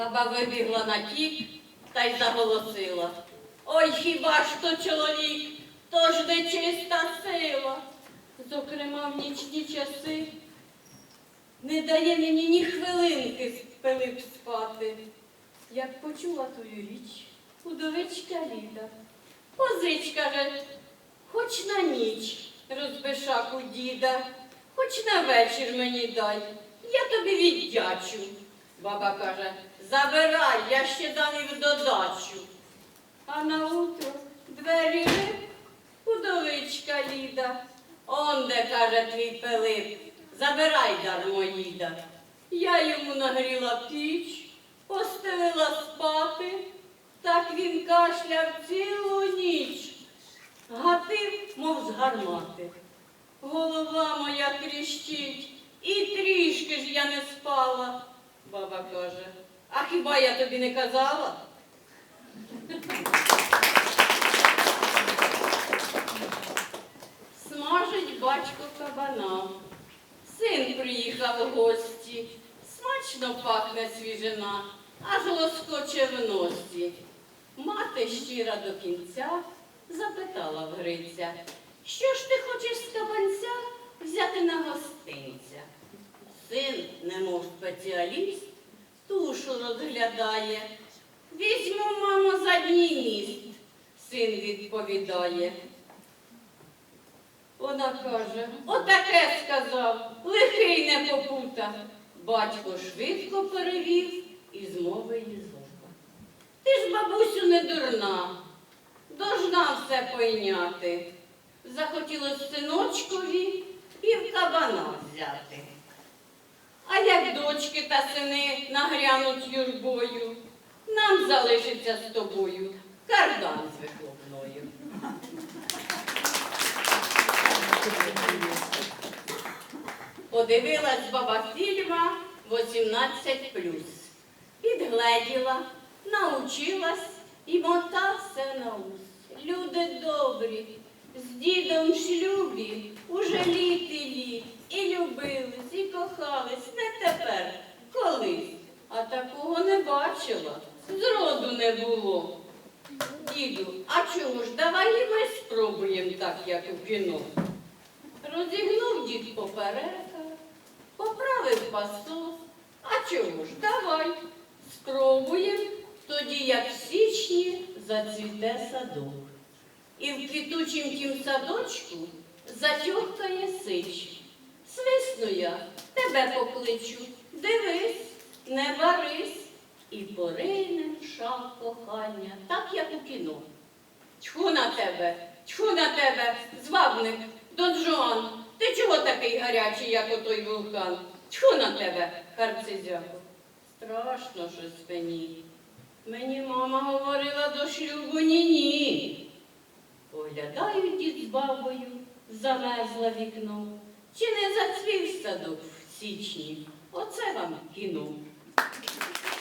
Баба вибігла на тік та й заголосила. Ой, хіба ж то чоловік, то ж нечиста сила. Зокрема, в нічні часи не дає мені ні хвилинки Пилип спати. Як почула тую річ, удовичка Ліда. Позич, каже, хоч на ніч розбишаку діда, хоч на вечір мені дай, я тобі віддячу. Баба каже, забирай, я ще дам і додачу. А на утро двері риб, удовичка Ліда. Он де, каже твій Пилип, забирай дармоїда. Я йому нагріла піч, постелила спати, так він кашляв цілу ніч. Гатив, мов з гармати. Голова моя тріщить, і трішки ж я не спала. Баба каже, а хіба я тобі не казала? Смажить батько кабана. Син приїхав у гості. Смачно пахне свіжина, аж лоскоче в носі. Мати щира до кінця запитала в Гриця, що ж ти хочеш з кабанця взяти на гостинця? Син, немов спеціаліст, тушу розглядає. Візьму, мамо, задній міст, син відповідає. Вона каже, отаке сказав, лихий не попута. Батько швидко перевів і змовив Єзопа. Ти ж, бабусю, не дурна, должна все пойняти. Захотілось синочкові пів кабана взяти. Дочки та сини нагрянуть юрбою, нам залишиться з тобою кардан з вихлопною. Подивилась баба фільма 18 Підгледіла, научилась і мота все на ус. Люди добрі, з дідом шлюбі уже літ і літ, і любились, і кохались, не тепер, колись. А такого не бачила, зроду не було. Діду, а чого ж, давай і ми спробуємо так, як у кіно. Розігнув дід поперека, поправив пасос. А чому ж, давай, спробуємо, тоді, як в січні, зацвіте садок. І в квітучім тім садочку затьохкає сич. Свисну я, тебе покличу, дивись, не варись, і порине шах кохання, так як у кіно. Тьху на тебе, тьху на тебе, звабник, Дон Жуан, ти чого такий гарячий, як отой вулкан? Тьху на тебе, харцезяко. Страшно щось мені. Мені мама говорила до шлюбу ні-ні. Поглядаю дід з бабою, замерзла вікно. Чи не зацвів садок в січні? Оце вам кіно. Thank you.